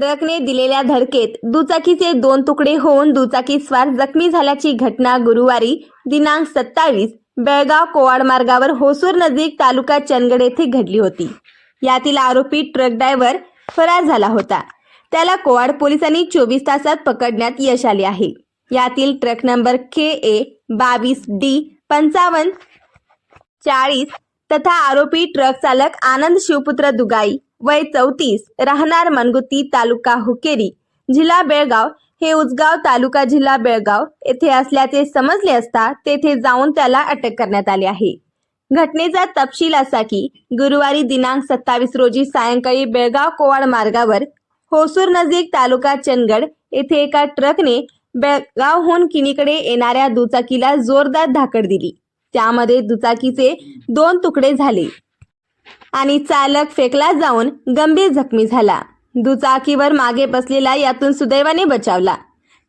ट्रकने दिलेल्या धडकेत दुचाकीचे दोन तुकडे होऊन दुचाकीस्वार जखमी झाल्याची घटना गुरुवारी दिनांक सत्तावीस बेळगाव कोवाड मार्गावर होसूर नजीक तालुका चंदगड येथे घडली होती. यातील आरोपी ट्रक ड्रायव्हर फरार झाला होता. त्याला कोवाड पोलिसांनी चोवीस तासात पकडण्यात यश आले आहे. यातील ट्रक नंबर के ए बावीस डी पंचावन्न चाळीस तथा आरोपी ट्रक चालक आनंद शिवपुत्र दुगाई वय चौतीस राहणार मनगुती तालुका हुकेरी जिल्हा बेळगाव हे उजगाव तालुका जिल्हा बेळगाव येथे असल्याचे समजले असता तेथे जाऊन त्याला अटक करण्यात आली आहे. घटनेचा तपशील असा की गुरुवारी दिनांक सत्तावीस रोजी सायंकाळी बेळगाव कोवाड मार्गावर होसूर नजीक तालुका चंदगड येथे एका ट्रकने बेळगावहून किनीकडे येणाऱ्या दुचाकीला जोरदार धाकड दिली. त्यामध्ये दुचाकीचे दोन तुकडे झाले. आणि चालक फेकला जाऊन गंभीर जखमी झाला. दुचाकीवर मागे बसलेला यातून सुदैवाने बचावला.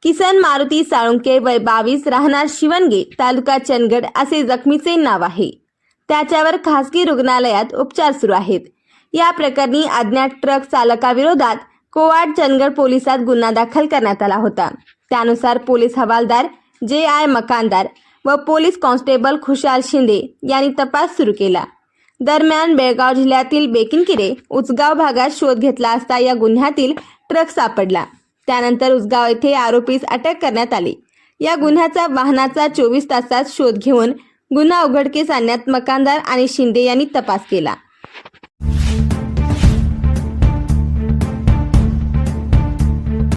किसन मारुती साळुंके वय बावीस राहणार शिवणगे तालुका चंदगड असे जखमीचे नाव आहे. त्याच्यावर खासगी रुग्णालयात उपचार सुरू आहेत. या प्रकरणी अज्ञात ट्रक चालकाविरोधात कोवाड चंदगड पोलिसात गुन्हा दाखल करण्यात आला होता. त्यानुसार पोलीस हवालदार जे आय मकानदार व पोलीस कॉन्स्टेबल खुशाल शिंदे यांनी तपास सुरू केला. दरम्यान बेळगाव जिल्ह्यातील बेकिनकिरे उचगाव भागात शोध घेतला असता या गुन्ह्यातील ट्रक सापडला. त्यानंतर उचगाव येथे आरोपीस अटक करण्यात आली. या गुन्ह्याचा वाहनाचा चोवीस तासात शोध घेऊन गुन्हा उघडकीस आणण्यात मकानदार आणि शिंदे यांनी तपास केला.